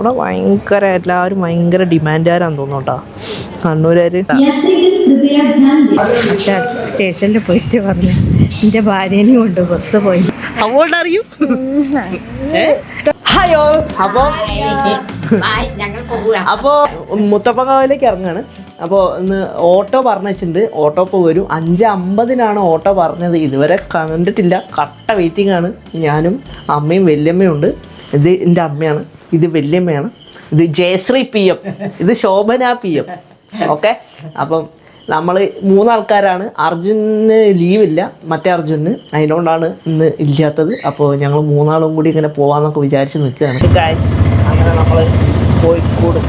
ഇവിടെ ഭയങ്കര എല്ലാവരും ഭയങ്കര ഡിമാൻഡുകാരാന്ന് തോന്നുന്നുട്ടാ കണ്ണൂരാര് സ്റ്റേഷനിൽ പോയിട്ട് പറഞ്ഞു. എന്റെ ഭാര്യനെയും കൊണ്ട് ബസ് പോയി. അവോൾഡ് അറിയൂ ഹായോ അപ്പോ അപ്പോ മുത്തപ്പക്കാവിലേക്ക് ഇറങ്ങാണ്. അപ്പോൾ ഇന്ന് ഓട്ടോ പറഞ്ഞിട്ടുണ്ട് ഓട്ടോ ഇപ്പോൾ വരും. അഞ്ച് അമ്പതിനാണ് ഓട്ടോ പറഞ്ഞത്. ഇതുവരെ കണ്ടിട്ടില്ല. കട്ട വെയിറ്റിംഗ് ആണ്. ഞാനും അമ്മയും വലിയമ്മയും ഉണ്ട്. ഇത് എന്റെ അമ്മയാണ്. ഇത് വല്യമ്മയാണ് ഇത് ജയശ്രീ പി എം. ഇത് ശോഭന പി എം. ഓക്കെ? അപ്പം നമ്മൾ മൂന്നാൾക്കാരാണ്. അർജുന് ലീവില്ല. മറ്റേ അർജുന്. അതിനോണ്ടാണ് ഇന്ന് ഇല്ലാത്തത്. അപ്പോൾ ഞങ്ങൾ മൂന്നാളും കൂടി ഇങ്ങനെ പോവാന്നൊക്കെ വിചാരിച്ച് നിൽക്കുകയാണ്. ഗായ്സ് അങ്ങനെ നമ്മൾ കോഴിക്കോട്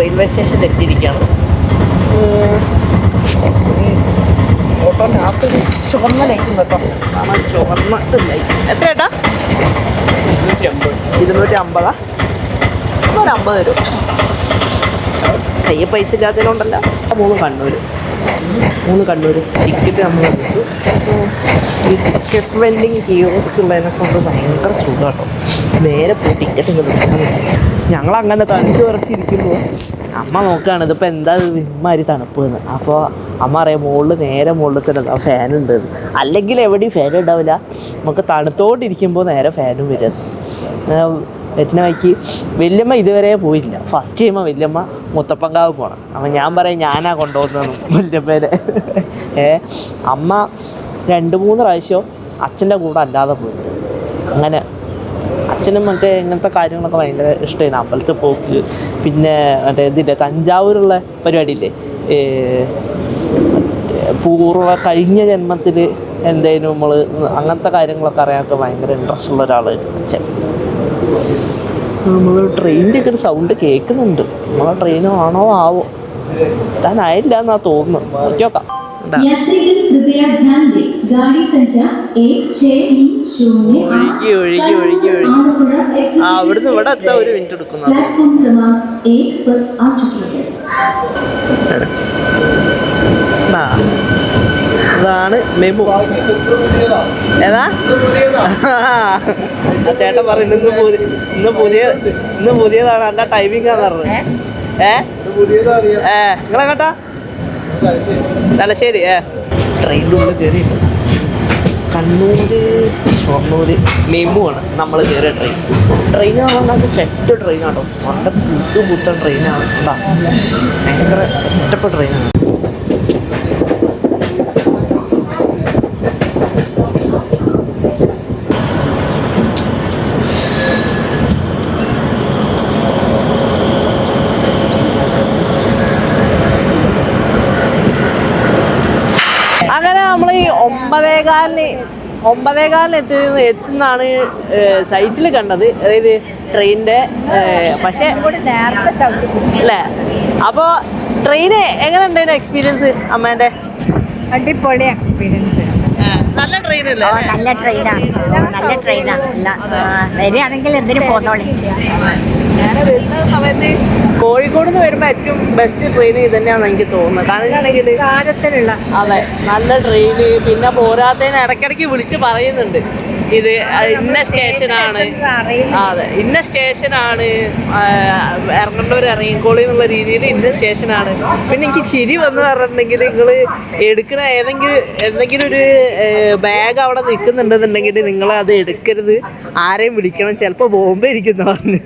റെയിൽവേ സ്റ്റേഷനിൽ എത്തിയിരിക്കുകയാണ്. ചുവന്ന ലൈറ്റ് കേട്ടോ. ചുവന്ന ലൈറ്റ്. എത്ര ഏട്ടാ ഇരുന്നൂറ്റി അമ്പതാ. ഒരു അമ്പത് തരും കയ്യിൽ പൈസ ഇല്ലാത്തതിലുണ്ടല്ല. മൂന്ന് കണ്ണൂർ മൂന്ന് കണ്ണൂർ ടിക്കറ്റ് നമ്മൾ എടുത്തു. ടിക്കറ്റ് വെൻഡിങ് കിയോസ്ക് ഉള്ളതിനെ കൊണ്ട് ഭയങ്കര സുഖം കേട്ടോ നേരെ പോയി ടിക്കറ്റ് എടുക്കാൻ ഞങ്ങൾ അങ്ങനെ തണുത്ത് വിറച്ചിരിക്കുമ്പോൾ അമ്മ നോക്കുകയാണ് ഇതിപ്പോൾ എന്താ ഇമ്മാതിരി തണുപ്പ് എന്ന് അപ്പോൾ അമ്മ അറിയാം മുകളിൽ നേരെ മുകളിൽ തന്നെ ഉണ്ട് അല്ലെങ്കിൽ എവിടെയും ഫാൻ ഉണ്ടാവില്ല. നമുക്ക് തണുത്തോണ്ടിരിക്കുമ്പോൾ നേരെ ഫാനും വരും. എറ്റിന വയ്ക്ക് വല്യമ്മ ഇതുവരെ പോയില്ല. ഫസ്റ്റ് ടൈം വല്യമ്മ മുത്തപ്പങ്കാവ് പോകണം അപ്പം ഞാൻ പറയും ഞാനാ കൊണ്ടുപോകുന്നതെന്ന് വല്യമ്മേനെ. ഏ അമ്മ രണ്ട് മൂന്ന് പ്രാവശ്യം അച്ഛന്റെ കൂടെ അല്ലാതെ പോയി. അങ്ങനെ അച്ഛനും മറ്റേ ഇങ്ങനത്തെ കാര്യങ്ങളൊക്കെ ഭയങ്കര ഇഷ്ടമായിരുന്നു അമ്പലത്തിൽ പോക്ക് പിന്നെ മറ്റേ ഇതിന്റെ തഞ്ചാവൂരുള്ള പരിപാടിയില്ലേ? പൂർവ കഴിഞ്ഞ ജന്മത്തിൽ എന്തേലും നമ്മൾ അങ്ങനത്തെ കാര്യങ്ങളൊക്കെ അറിയാനൊക്കെ ഭയങ്കര ഇൻട്രസ്റ്റ് ഉള്ള ഒരാൾ അച്ഛൻ നമ്മൾ ട്രെയിനിന്റെ ഒക്കെ ഒരു സൗണ്ട് കേൾക്കുന്നുണ്ട്. നമ്മളെ ട്രെയിനോ ആണോ ആവോ? താനായില്ല എന്നാ തോന്നുന്നു നോക്കിയോക്കാം ഒഴുകി ഒഴുകി ഒഴുകി ഒഴുകി. ആ ഇവിടെ ഒരു മിനിറ്റ് എടുക്കുന്നു അതാണ് മെമു ഏതാ? ആ ചേട്ടൻ പറഞ്ഞു ഇന്ന് പുതിയ ഇന്ന് പുതിയ ഇന്ന് പുതിയതാണ് അല്ല ടൈമിംഗ് ആന്ന് പറഞ്ഞത് ഏ? ഏ? നിങ്ങളെങ്ങട്ടാ? തലശ്ശേരി ഏ. ട്രെയിനിന്റെ ഉള്ളിൽ കയറി. കണ്ണൂര് ഷൊർണൂര് മെമു ആണ് നമ്മൾ കയറിയ ട്രെയിൻ. ട്രെയിൻ പറഞ്ഞാൽ സെറ്റ് ട്രെയിനാട്ടോ. നല്ല പുത്തു പുത്തൻ ട്രെയിനാണ്. കേട്ടോ ഭയങ്കര സെറ്റപ്പ് ട്രെയിനാണ് അങ്ങനെ നമ്മൾ ഈ ഒമ്പതേകാലിന് ഒമ്പതേകാലിന് എത്തി എത്തുന്നതാണ് സൈറ്റിൽ കണ്ടത്. അതായത് ട്രെയിനിന്റെ പക്ഷേ അല്ലേ? അപ്പോൾ ട്രെയിന് എങ്ങനെ ഉണ്ടായിരുന്നു എക്സ്പീരിയൻസ് അമ്മേന്റെ അടിപൊളി എക്സ്പീരിയൻസ് നല്ല ട്രെയിൻ നല്ല ട്രെയിനാണ്. നല്ല ട്രെയിനാണ്. വരികയാണെങ്കിൽ എന്തിനു പോന്നോളി. വരുന്ന സമയത്ത് കോഴിക്കോട് നിന്ന് വരുമ്പോൾ ഏറ്റവും ബെസ്റ്റ് ട്രെയിൻ ഇത് തന്നെയാണെന്ന് എനിക്ക് തോന്നുന്നത്. കാരണം അതെ നല്ല ട്രെയിന് പിന്നെ പോരാത്തതിന് ഇടയ്ക്കിടയ്ക്ക് വിളിച്ച് പറയുന്നുണ്ട്. ഇത് ഇന്ന സ്റ്റേഷനാണ് ആണ്. അതെ ഇന്ന സ്റ്റേഷനാണ് എറണാകുളം ഇറങ്ങിക്കോളി എന്നുള്ള രീതിയിൽ ഇന്ന സ്റ്റേഷനാണ് പിന്നെ എനിക്ക് ചിരി വന്ന് പറഞ്ഞിട്ടുണ്ടെങ്കിൽ നിങ്ങൾ എടുക്കണ ഏതെങ്കിലും എന്തെങ്കിലും ഒരു ബാഗ് അവിടെ നിൽക്കുന്നുണ്ടെന്നുണ്ടെങ്കിൽ നിങ്ങൾ അത് എടുക്കരുത്. ആരെയും വിളിക്കണം. ചിലപ്പോൾ ബോംബെ ഇരിക്കുന്ന പറഞ്ഞു.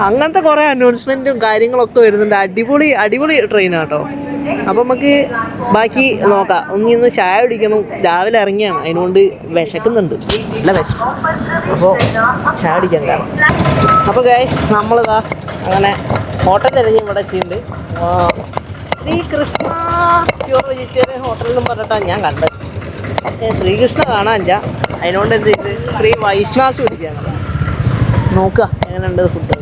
അങ്ങനത്തെ കുറേ അനൗൺസ്മെന്റും കാര്യങ്ങളൊക്കെ വരുന്നുണ്ട്. അടിപൊളി അടിപൊളി ട്രെയിനാണ് കേട്ടോ അപ്പം നമുക്ക് ബാക്കി നോക്കാം. ഒന്ന് ചായ കുടിക്കണം. രാവിലെ ഇറങ്ങിയാണ്. അതിനുകൊണ്ട് വിശക്കുന്നുണ്ട്. നല്ല വിശക്കും അപ്പോൾ ചായ കുടിക്കാൻ കാരണം. അപ്പോൾ ഗൈസ് നമ്മളിതാ അങ്ങനെ ഹോട്ടൽ തിരഞ്ഞ് ഇവിടെ എത്തിയിട്ടുണ്ട്. ആ, ശ്രീകൃഷ്ണ പ്യൂർ വെജിറ്റേറിയൻ ഹോട്ടൽ എന്നും പറഞ്ഞിട്ടാണ് ഞാൻ കണ്ടത്. പക്ഷേ ശ്രീകൃഷ്ണ കാണാനില്ല. അതിനോണ്ട് എന്ത് ചെയ്ത്? ശ്രീ വൈഷ്ണാസ് കുടിക്കുകയാണ് നോക്കുക എങ്ങനെയുണ്ട് ഫുഡ്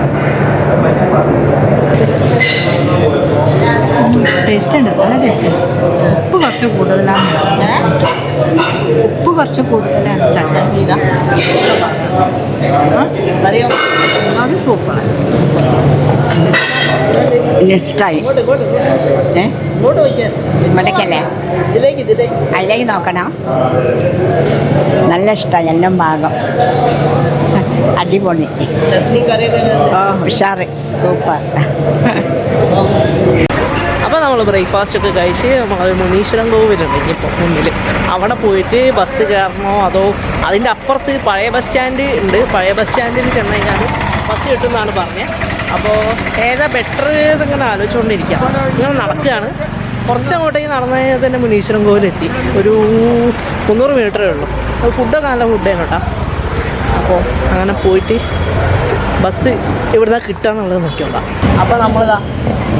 ടേസ്റ്റ് ഉണ്ട് നല്ല ടേസ്റ്റ് ഉപ്പ് കുറച്ച് കൂടുതലാണ്. ഉപ്പ് കുറച്ച് കൂടുതലാണ് ചട്നി സൂപ്പറാണ് ഇഷ്ടമായി ഇവിടേക്കല്ലേ അതിലേക്ക് നോക്കണം. നല്ല ഇഷ്ടമാണ് എല്ലാം ഭാഗം അടിപൊളി. ഓ ഉഷാറ്. സൂപ്പർ. നമ്മൾ ബ്രേക്ക്ഫാസ്റ്റ് ഒക്കെ കഴിച്ച് നമ്മൾ മുനീശ്വരം കോവിലുണ്ട് ഇനിയിപ്പോൾ മുന്നിൽ അവിടെ പോയിട്ട് ബസ് കയറണോ അതോ അതിന്റെ അപ്പുറത്ത് പഴയ ബസ് സ്റ്റാൻഡ് ഉണ്ട്. പഴയ ബസ് സ്റ്റാൻഡിൽ ചെന്ന് കഴിഞ്ഞാൽ ബസ് കിട്ടുമെന്നാണ് പറഞ്ഞത് അപ്പോൾ ഏതാ ബെറ്റർ എന്നിങ്ങനെ ആലോചിച്ചുകൊണ്ടിരിക്കുക ഇങ്ങനെ നടക്കുകയാണ് കുറച്ചങ്ങോട്ടേക്ക് നടന്ന് തന്നെ മുനീശ്വരം കോവിലെത്തി ഒരു മുന്നൂറ് മീറ്ററേ ഉള്ളൂ. ഫുഡൊക്കെ നല്ല ഫുഡാണ് കേട്ടോ. അപ്പോൾ അങ്ങനെ പോയിട്ട് ബസ് എവിടുന്നാണ് കിട്ടുക എന്നുള്ളത് നോക്കിയോളാം അപ്പോൾ നമ്മളിതാ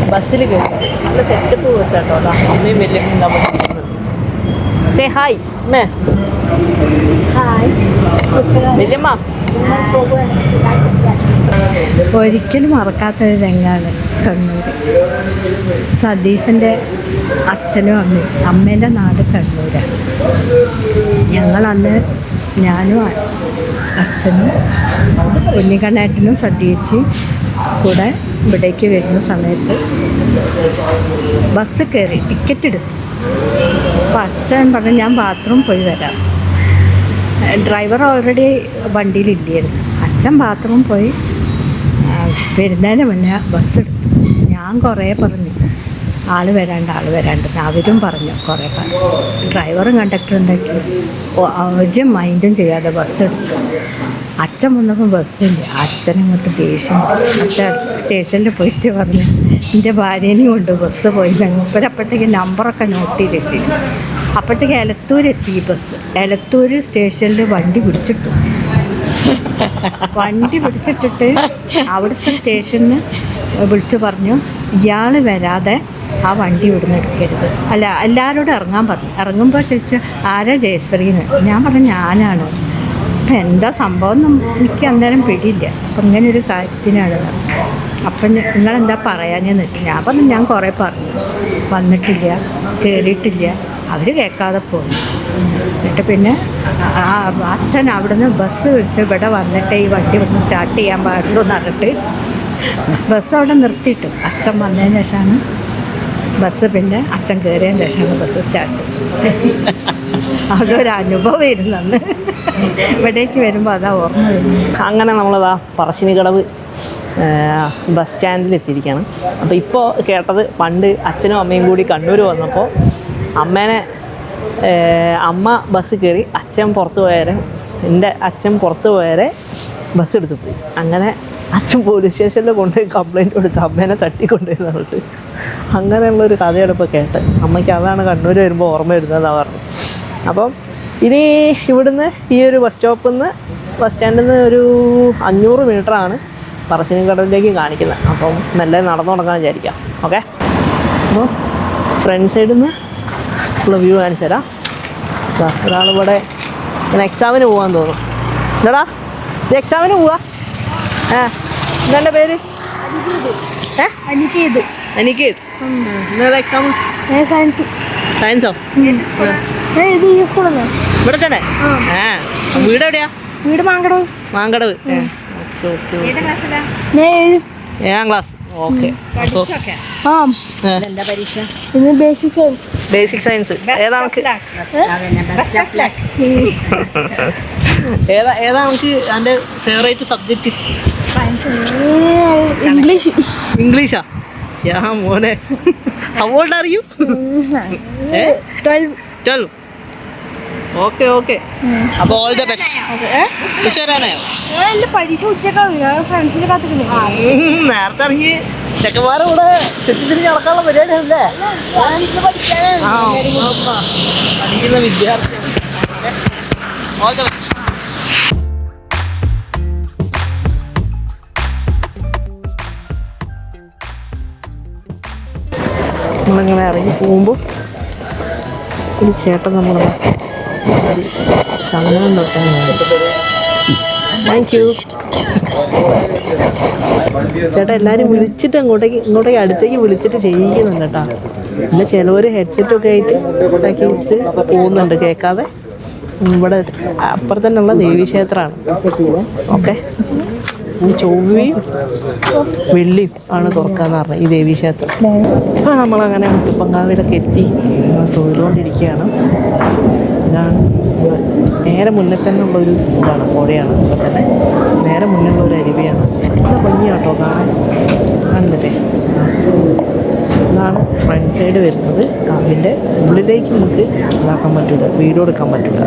ബസ്സിൽ കയറി നല്ല സെറ്റപ്പ് ബസ് കേട്ടോ അമ്മയും വലിയമ്മയും നമ്മൾ സേ ഹായ് മേ. വലിയമ്മ. ഒരിക്കലും മറക്കാത്തൊരു രംഗമാണ് കണ്ണൂർ സതീശന്റെ അച്ഛനും അമ്മയും അമ്മേന്റെ നാട് കണ്ണൂരാണ് ഞങ്ങളന്ന് ഞാനും അച്ഛനും കുഞ്ഞിക്കണ്ണേട്ടനും സതീച്ചി കൂടെ ഇവിടേക്ക് വരുന്ന സമയത്ത് ബസ് കയറി ടിക്കറ്റ് എടുത്തു. അപ്പോൾ അച്ഛൻ പറഞ്ഞു ഞാൻ ബാത്റൂം പോയി വരാം. ഡ്രൈവർ ഓൾറെഡി വണ്ടിയിലില്ലായിരുന്നു. അച്ഛൻ ബാത്റൂം പോയി വരുന്നതിന് മുന്നേ ബസ് എടുത്തു. ഞാൻ കുറേ പറഞ്ഞു ആൾ വരാണ്ട് ആൾ വരാണ്ട് അവരും പറഞ്ഞു കുറേ പറഞ്ഞു. ഡ്രൈവറും കണ്ടക്ടറും എന്താക്കി ഒരു മൈൻഡും ചെയ്യാതെ ബസ് എടുത്തു. അച്ഛൻ വന്നപ്പോൾ ബസ്സില്ല അച്ഛൻ അങ്ങോട്ട് ദേഷ്യം. അച്ഛൻ സ്റ്റേഷനിൽ പോയിട്ട് പറഞ്ഞു എന്റെ ഭാര്യേനെയും കൊണ്ട് ബസ് പോയി. ഞങ്ങൾ അപ്പോഴത്തേക്ക് നമ്പറൊക്കെ നോട്ട് ചെയ്ത് വെച്ചിരുന്നു അപ്പോഴത്തേക്ക് എലത്തൂർ എത്തി ബസ് എലത്തൂർ സ്റ്റേഷനിൽ വണ്ടി പിടിച്ചിട്ടു. വണ്ടി പിടിച്ചിട്ടിട്ട് അവിടുത്തെ സ്റ്റേഷനിൽ വിളിച്ചു പറഞ്ഞു ഇയാൾ വരാതെ ആ വണ്ടി ഇവിടുന്ന് എടുക്കരുത്. അല്ല എല്ലാവരോടും ഇറങ്ങാൻ പറഞ്ഞു. ഇറങ്ങുമ്പോൾ ചോദിച്ചാൽ ആരാ ജയശ്രീന്ന്? ഞാൻ പറഞ്ഞു ഞാനാണ്. എന്താ സംഭവം ഒന്നും എനിക്ക് അന്നേരം പിടിയില്ല. അപ്പം ഇങ്ങനെ ഒരു കാര്യത്തിനാണ് അപ്പം നിങ്ങളെന്താ പറയാനെന്ന് വെച്ചാൽ ഞാൻ പറഞ്ഞു ഞാൻ കുറേ പറഞ്ഞു. വന്നിട്ടില്ല കയറിയിട്ടില്ല അവർ കേൾക്കാതെ പോകുന്നു എന്നിട്ട് പിന്നെ ആ അച്ഛൻ അവിടെ നിന്ന് ബസ് വിളിച്ച് ഇവിടെ വന്നിട്ട് ഈ വണ്ടി വന്ന് സ്റ്റാർട്ട് ചെയ്യാൻ പാടുള്ളൂ എന്ന് പറഞ്ഞിട്ട് ബസ് അവിടെ നിർത്തിയിട്ടു. അച്ഛൻ വന്നതിന് ശേഷമാണ് ബസ് പിന്നെ അച്ഛൻ കയറിയതിന് ശേഷമാണ് ബസ് സ്റ്റാർട്ട്. അതൊരു അനുഭവമായിരുന്നു അന്ന്. ഇവിടേക്ക് വരുമ്പോൾ അതാ ഓർമ്മ അങ്ങനെ നമ്മളതാ പറശ്ശിനി കടവ് ബസ് സ്റ്റാൻഡിൽ എത്തിയിരിക്കുകയാണ് അപ്പോൾ ഇപ്പോൾ കേട്ടത് പണ്ട് അച്ഛനും അമ്മയും കൂടി കണ്ണൂർ വന്നപ്പോൾ അമ്മേനെ അമ്മ ബസ് കയറി അച്ഛൻ പുറത്ത് പോയാരെ എന്റെ അച്ഛൻ പുറത്ത് പോയാരെ ബസ് എടുത്ത് പോയി. അങ്ങനെ അച്ഛൻ പോലീസ് സ്റ്റേഷനിൽ കൊണ്ടുപോയി കംപ്ലൈന്റ് കൊടുത്ത് അമ്മേനെ തട്ടിക്കൊണ്ടുവരുന്ന പറഞ്ഞിട്ട് അങ്ങനെയുള്ളൊരു കഥയാണ് ഇപ്പോൾ കേട്ടത്. അമ്മയ്ക്ക് അതാണ് കണ്ണൂർ വരുമ്പോൾ ഓർമ്മ വരുന്നതാണ് പറഞ്ഞു അപ്പം ഇനി ഇവിടുന്ന് ഈ ഒരു ബസ് സ്റ്റോപ്പിൽ നിന്ന് ബസ് സ്റ്റാൻഡിൽ നിന്ന് ഒരു അഞ്ഞൂറ് മീറ്ററാണ് പറശ്ശിനിക്കടവിലേക്ക് കാണിക്കുന്നത് അപ്പം നല്ല നടന്നു തുടങ്ങാൻ വിചാരിക്കാം. ഓക്കെ അപ്പോൾ ഫ്രണ്ട് സൈഡിൽ നിന്ന് ഉള്ള വ്യൂ കാണിച്ചു തരാം. ഒരാളിവിടെ ഇങ്ങനെ എക്സാമിന് പോകാൻ തോന്നും എന്താടാ? ഇത് എക്സാമിന് പോവാ? ഏ? എന്താ പേര് എനിക്ക് ഇന്നേതാ എക്സാം സയൻസ് സയൻസോ ഇത് ഈ സ്കൂളല്ലേ ഇവിടെ തന്നെ? ആ. വീട് എവിടെയാ? വീട് മാങ്കടവ്. മാങ്കടവ്. ഏഴ്. Class okay. ഇന്ന് ബേസിക് സയൻസ് ബേസിക് സയൻസ് ഏതാ നമുക്ക്? ഏതാ ഏതാ നമുക്ക് എന്റെ ഫേവറേറ്റ് സബ്ജക്റ്റ് ഇംഗ്ലീഷ്. ഇംഗ്ലീഷാ? യാ മോനെ. ഹൗ ഓൾഡ് ആർ യു ഏ? Twelve twelve okay okay. അപ്പോൾ ഓൾ ദ ബെസ്റ്റ് ബെസ്റ്റ് വരാനായോ പരീക്ഷ ഉച്ചക്കാവും ഫ്രണ്ട്സിനെ കാത്തിക്കുന്നു ഉം, നേരത്തെ ഇറങ്ങി. ചെക്കന്മാരെ കൂടെ ചുറ്റിത്തിരിഞ്ഞ് നടക്കാനുള്ള പരിപാടിയല്ലേ പഠിക്കുന്ന വിദ്യാർത്ഥി. ഓൾ ദ ബെസ്റ്റ് നമ്മളിങ്ങനെ ഇറങ്ങി പോകുമ്പോൾ ഒരു ചേട്ടൻ നമ്മളെ തൊട്ടാണ് താങ്ക് യു ചേട്ടാ എല്ലാവരും വിളിച്ചിട്ട് അങ്ങോട്ടേക്ക് ഇങ്ങോട്ടേക്ക് അടുത്തേക്ക് വിളിച്ചിട്ട് ചെയ്യിക്കുന്നുണ്ട് കേട്ടോ. പിന്നെ ചിലവർ ഹെഡ്സെറ്റ് ഒക്കെ ആയിട്ട് ഇതാക്കി വെച്ചിട്ട് പോകുന്നുണ്ട് കേൾക്കാതെ. ഇവിടെ തന്നെയുള്ള ദേവീക്ഷേത്രമാണ്. ഓക്കെ. ചൊവ്വയും വെള്ളിയും ആണ് തുറക്കാന്ന് പറഞ്ഞത് ഈ ദേവീക്ഷേത്രം. അപ്പോൾ നമ്മളങ്ങനെ മുത്തുപ്പങ്കാവിലൊക്കെ എത്തി തൊഴിലുകൊണ്ടിരിക്കുകയാണ് ഇതാണ്. നേരെ മുന്നേ തന്നെ ഉള്ളൊരു ഇതാണ് പുഴയാണ്. ഇവിടെ തന്നെ നേരെ മുന്നേ ഉള്ള ഒരു അരുവിയാണ്. നല്ല ഭംഗിയാട്ടോ കാണാൻ. കാണുന്നില്ലേ ഇതാണ് ഫ്രണ്ട് സൈഡ് വരുന്നത്. കാവിന്റെ ഉള്ളിലേക്ക് നമുക്ക് ഇതാക്കാൻ പറ്റില്ല വീട് എടുക്കാൻ പറ്റില്ല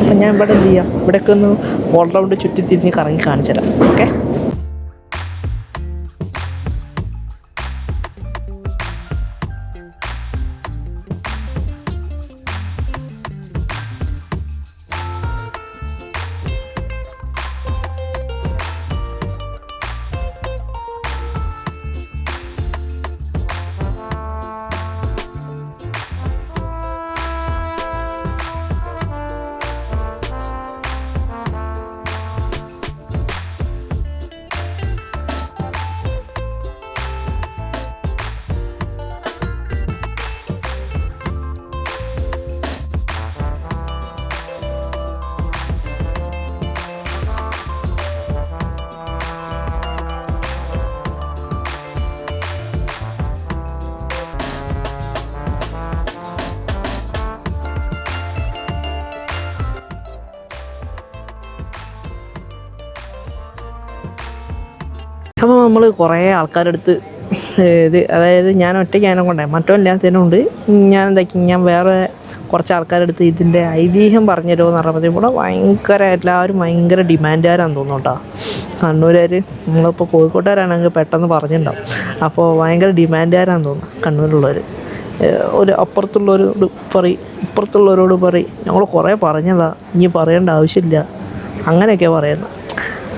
അപ്പം ഞാൻ ഇവിടെ എന്ത് ചെയ്യാം? ഇവിടെയൊക്കെ ഒന്ന് ഓൾ റൗണ്ട് ചുറ്റി തിരിഞ്ഞ് കറങ്ങി കാണിച്ചു തരാം ഓക്കെ അപ്പോൾ നമ്മൾ കുറേ ആൾക്കാരുടെ അടുത്ത് ഇത് അതായത് ഞാൻ ഒറ്റയ്ക്ക് അതിനെ കൊണ്ടേ മറ്റല്ലാത്തതിനുണ്ട് ഞാൻ എന്താക്കി ഞാൻ വേറെ കുറച്ച് ആൾക്കാരുടെ അടുത്ത് ഇതിന്റെ ഐതിഹ്യം പറഞ്ഞു തരുമോ എന്ന് പറഞ്ഞാൽ ഇവിടെ ഭയങ്കര എല്ലാവരും ഭയങ്കര ഡിമാൻഡുകാരാന്ന് തോന്നുന്നു കേട്ടോ. കണ്ണൂരുകാർ നമ്മളിപ്പോൾ കോഴിക്കോട്ടുകാരാണെങ്കിൽ പെട്ടെന്ന് പറഞ്ഞിട്ടുണ്ടാവും അപ്പോൾ ഭയങ്കര ഡിമാൻഡുകാരാന്ന് തോന്നുന്നു കണ്ണൂരുള്ളവർ ഒരു അപ്പുറത്തുള്ളവരോട് പറയും ഇപ്പുറത്തുള്ളവരോട് പറയും ഞങ്ങൾ കുറേ പറഞ്ഞതാ ഇനി പറയേണ്ട ആവശ്യമില്ല. അങ്ങനെയൊക്കെ പറയുന്നത്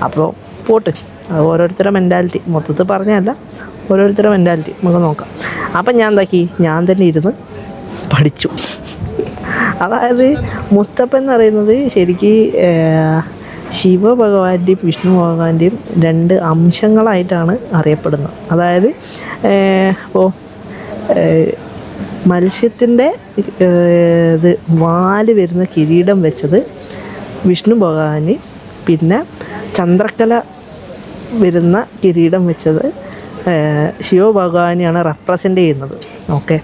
അപ്പോൾ പോട്ട്. അത് ഓരോരുത്തരുടെ മെന്റാലിറ്റി മൊത്തത്തിൽ പറഞ്ഞല്ല ഓരോരുത്തരുടെ മെന്റാലിറ്റി നമുക്ക് നോക്കാം. അപ്പം ഞാൻ എന്താക്കി? ഞാൻ തന്നെ ഇരുന്ന് പഠിച്ചു. അതായത് മുത്തപ്പൻ എന്ന് പറയുന്നത് ശരിക്ക് ശിവഭഗവാന്റെയും വിഷ്ണു ഭഗവാന്റെയും രണ്ട് അംശങ്ങളായിട്ടാണ് അറിയപ്പെടുന്നത്. അതായത് ഇപ്പോൾ മത്സ്യത്തിന്റെ ഇത് വാൽ വരുന്ന കിരീടം വെച്ചത് വിഷ്ണു ഭഗവാന് പിന്നെ ചന്ദ്രക്കല വരുന്ന കിരീടം വെച്ചത് ശിവഭഗവാനെയാണ് റെപ്രസെന്റ് ചെയ്യുന്നത്. ഓക്കെ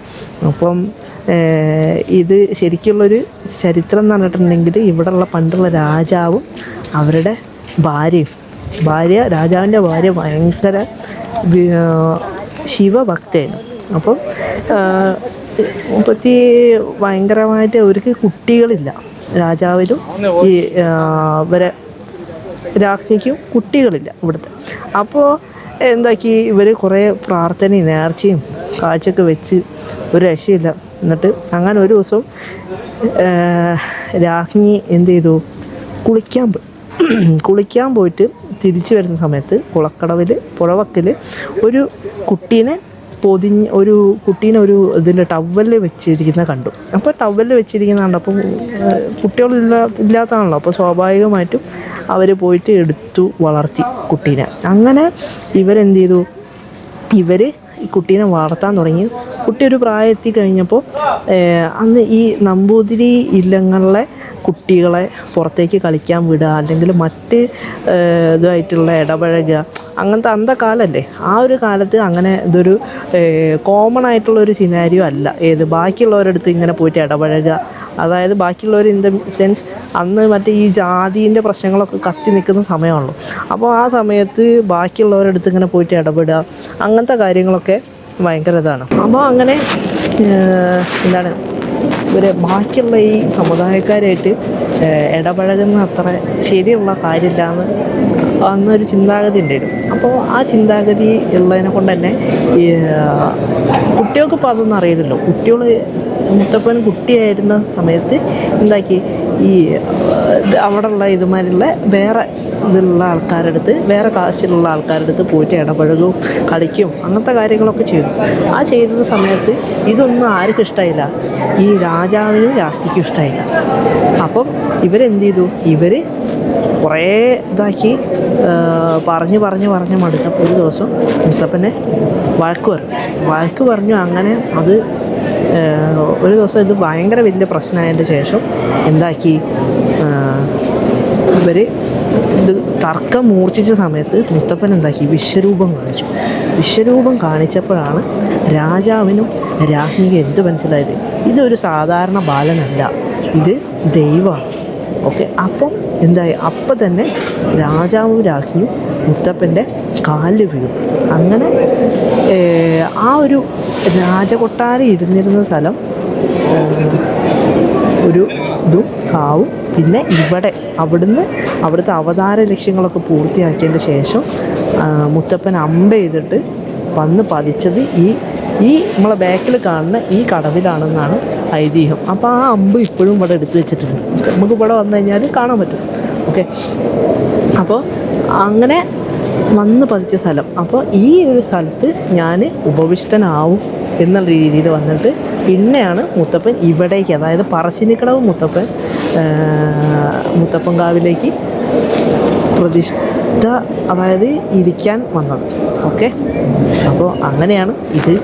അപ്പം ഇത് ശരിക്കുള്ളൊരു ചരിത്രം എന്ന് പറഞ്ഞിട്ടുണ്ടെങ്കിൽ ഇവിടെയുള്ള പണ്ടുള്ള രാജാവും അവരുടെ ഭാര്യയും. ഭാര്യ രാജാവിന്റെ ഭാര്യ ഭയങ്കര ശിവഭക്തയാണ്. അപ്പം മുപ്പത്തി ഭയങ്കരമായിട്ട് അവർക്ക് കുട്ടികളില്ല. രാജാവിനും ഈ വരെ ഇവരെ രാജ്ഞിക്കും കുട്ടികളില്ല ഇവിടുത്തെ. അപ്പോൾ എന്താക്കി ഇവർ കുറേ പ്രാർത്ഥനയും നേർച്ചയും കാഴ്ചയൊക്കെ വെച്ച് ഒരു രക്ഷയില്ല. എന്നിട്ട് അങ്ങനെ ഒരു ദിവസം രാജ്ഞി എന്ത് ചെയ്തു? കുളിക്കാൻ പോയി. കുളിക്കാൻ പോയിട്ട് തിരിച്ചു വരുന്ന സമയത്ത് കുളക്കടവിൽ പുഴവക്കിൽ ഒരു കുട്ടീനെ പൊതിഞ്ഞ് ഒരു കുട്ടീനെ ഒരു ഇതിന്റെ ടവലിൽ വെച്ചിരിക്കുന്ന കണ്ടു. അപ്പോൾ ടവലിൽ വെച്ചിരിക്കുന്ന കണ്ടപ്പോൾ കുട്ടികളില്ലാ ഇല്ലാത്തതാണല്ലോ. അപ്പോൾ സ്വാഭാവികമായിട്ടും അവർ പോയിട്ട് എടുത്തു വളർത്തി കുട്ടീനെ. അങ്ങനെ ഇവരെന്ത് ചെയ്തു? ഇവർ ഈ കുട്ടീനെ വളർത്താൻ തുടങ്ങി. കുട്ടി ഒരു പ്രായം എത്തി കഴിഞ്ഞപ്പോൾ അന്ന് ഈ നമ്പൂതിരി ഇല്ലങ്ങളിലെ കുട്ടികളെ പുറത്തേക്ക് കളിക്കാൻ വിടുക അല്ലെങ്കിൽ മറ്റ് ഇതുമായിട്ടുള്ള ഇടപഴകുക അങ്ങനത്തെ അന്ധ കാലല്ലേ ആ ഒരു കാലത്ത് അങ്ങനെ ഇതൊരു കോമൺ ആയിട്ടുള്ള ഒരു സിനാരിയോ അല്ല. ഏത് ബാക്കിയുള്ളവരടുത്ത് ഇങ്ങനെ പോയിട്ട് ഇടപഴകുക. അതായത് ബാക്കിയുള്ളവർ ഇൻ ദ സെൻസ് അന്ന് മറ്റേ ഈ ജാതിന്റെ പ്രശ്നങ്ങളൊക്കെ കത്തി നിൽക്കുന്ന സമയമാണല്ലോ. അപ്പോൾ ആ സമയത്ത് ബാക്കിയുള്ളവരടുത്ത് ഇങ്ങനെ പോയിട്ട് ഇടപെടുക അങ്ങനത്തെ കാര്യങ്ങളൊക്കെ ഭയങ്കര ഇതാണ്. അപ്പോൾ അങ്ങനെ എന്താണ് ഇവർ ബാക്കിയുള്ള ഈ സമുദായക്കാരായിട്ട് ഇടപഴകുന്ന അത്ര ശരിയുള്ള കാര്യമില്ല എന്ന് അന്നൊരു ചിന്താഗതി ഉണ്ടായിരുന്നു. അപ്പോൾ ആ ചിന്താഗതി ഉള്ളതിനെ കൊണ്ട് തന്നെ കുട്ടികൾക്ക് ഇപ്പോൾ അതൊന്നും അറിയില്ലല്ലോ. കുട്ടികൾ മുത്തപ്പൻ കുട്ടിയായിരുന്ന സമയത്ത് എന്താക്കി? ഈ അവിടെ ഉള്ള ഇതുമാതിരിയുള്ള വേറെ ഇതിലുള്ള ആൾക്കാരുടെ അടുത്ത് വേറെ കാശിലുള്ള ആൾക്കാരുടെ അടുത്ത് പോയിട്ട് ഇടപഴകും കളിക്കും അങ്ങനത്തെ കാര്യങ്ങളൊക്കെ ചെയ്തു. ആ ചെയ്യുന്ന സമയത്ത് ഇതൊന്നും ആർക്കും ഇഷ്ടമായില്ല ഈ രാജാവിനും രാജ്ഞിക്കും ഇഷ്ടമായില്ല അപ്പം ഇവരെന്ത് ചെയ്തു? ഇവർ കുറേ ഇതാക്കി പറഞ്ഞ് പറഞ്ഞ് പറഞ്ഞ് മടുത്തപ്പോൾ ഒരു ദിവസം മുത്തപ്പനെ വഴക്ക് പറഞ്ഞു. വഴക്ക് പറഞ്ഞു അങ്ങനെ അത് ഒരു ദിവസം ഇത് ഭയങ്കര വലിയ പ്രശ്നമായതിന്റെ ശേഷം എന്താക്കി ഇവർ ഇത് തർക്കം മൂർച്ഛിച്ച സമയത്ത് മുത്തപ്പൻ എന്താക്കി വിശ്വരൂപം കാണിച്ചു. വിശ്വരൂപം കാണിച്ചപ്പോഴാണ് രാജാവിനും രാജ്ഞിക്കും എന്ത് മനസ്സിലായത്? ഇതൊരു സാധാരണ ബാലനല്ല. ഇത് ദൈവമാണ്. ഓക്കെ അപ്പം എന്തായി? അപ്പം തന്നെ രാജാവും രാജ്ഞിയും മുത്തപ്പന്റെ കാലിൽ വീഴും. അങ്ങനെ ആ ഒരു രാജകൊട്ടാരം ഇരുന്നിരുന്ന സ്ഥലം ഒരു ഇതും കാവും പിന്നെ ഇവിടെ അവിടുന്ന് അവിടുത്തെ അവതാര ലക്ഷ്യങ്ങളൊക്കെ പൂർത്തിയാക്കിയതിന് ശേഷം മുത്തപ്പൻ അമ്പ ചെയ്തിട്ട് വന്ന് പതിച്ചത് ഈ ഈ നമ്മളെ ബാക്കിൽ കാണുന്ന ഈ കടവിലാണെന്നാണ് ഐതിഹ്യം. അപ്പോൾ ആ അമ്പ് ഇപ്പോഴും ഇവിടെ എടുത്തു വെച്ചിട്ടുണ്ട്. നമുക്ക് ഇവിടെ വന്നു കഴിഞ്ഞാൽ കാണാൻ പറ്റും. ഓക്കെ അപ്പോൾ അങ്ങനെ വന്ന് പതിച്ച സ്ഥലം. അപ്പോൾ ഈ ഒരു സ്ഥലത്ത് ഞാൻ ഉപവിഷ്ടനാവും എന്നുള്ള രീതിയിൽ വന്നിട്ട് പിന്നെയാണ് മുത്തപ്പൻ ഇവിടേക്ക് അതായത് പറശ്ശിനിക്കടവ് മുത്തപ്പൻ മുത്തപ്പൻകാവിലേക്ക് പ്രതിഷ്ഠ അതായത് ഇരിക്കാൻ വന്നത്. ഓക്കെ അപ്പോൾ അങ്ങനെയാണ് ഇത്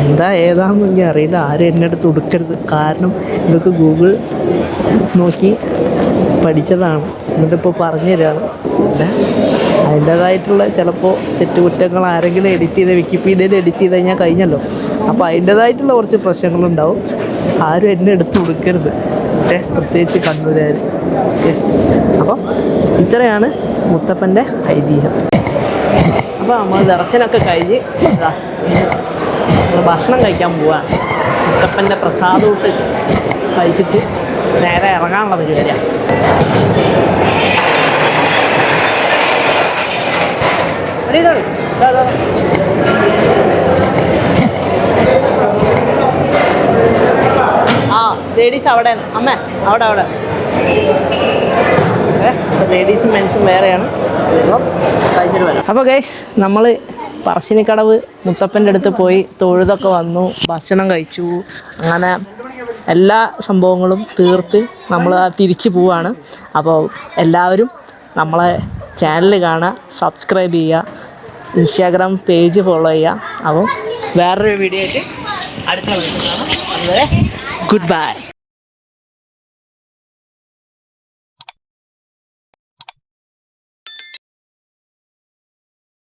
എന്താ ഏതാണെന്ന് എനിക്ക് അറിയില്ല. ആരും എന്റെ അടുത്ത് കൊടുക്കരുത് കാരണം ഇതൊക്കെ ഗൂഗിൾ നോക്കി പഠിച്ചതാണ്. എന്നിട്ടിപ്പോൾ പറഞ്ഞു തരാണ്. പിന്നെ അതിന്റേതായിട്ടുള്ള ചിലപ്പോൾ തെറ്റുകുറ്റങ്ങൾ ആരെങ്കിലും എഡിറ്റ് ചെയ്ത് വിക്കിപീഡിയയിൽ എഡിറ്റ് ചെയ്ത് കഴിഞ്ഞാൽ കഴിഞ്ഞല്ലോ. അപ്പോൾ അതിന്റേതായിട്ടുള്ള കുറച്ച് പ്രശ്നങ്ങളുണ്ടാവും. ആരും എന്നെ എടുത്ത് കൊടുക്കരുത് ഏ പ്രത്യേകിച്ച് കണ്ണൂരാർ ഓക്കെ അപ്പം ഇത്രയാണ് മുത്തപ്പന്റെ ഐതിഹ്യം. അപ്പോൾ നമ്മൾ ദർശനമൊക്കെ കഴിഞ്ഞ് ഭക്ഷണം കഴിക്കാൻ പോവാ. മുത്തപ്പന്റെ പ്രസാദം ഇട്ട് കഴിച്ചിട്ട് നേരെ ഇറങ്ങാനുള്ള ഇതാ. ആ ലേഡീസ് അവിടെ. അമ്മ അവിടെ അവിടെ. ലേഡീസും മെൻസും വേറെയാണ്. അപ്പോൾ ഗൈസ് നമ്മൾ പറശ്ശിനിക്കടവ് മുത്തപ്പന്റെ അടുത്ത് പോയി തൊഴുതൊക്കെ വന്നു ഭക്ഷണം കഴിച്ചു. അങ്ങനെ എല്ലാ സംഭവങ്ങളും തീർത്ത് നമ്മൾ തിരിച്ചു പോവാണ്. അപ്പോൾ എല്ലാവരും നമ്മളെ ചാനൽ കാണുക സബ്സ്ക്രൈബ് ചെയ്യുക ഇൻസ്റ്റാഗ്രാം പേജ് ഫോളോ ചെയ്യുക. അപ്പോൾ വേറൊരു വീഡിയോ ആയിട്ട് അടുത്ത വീഡിയോ ഗുഡ് ബൈ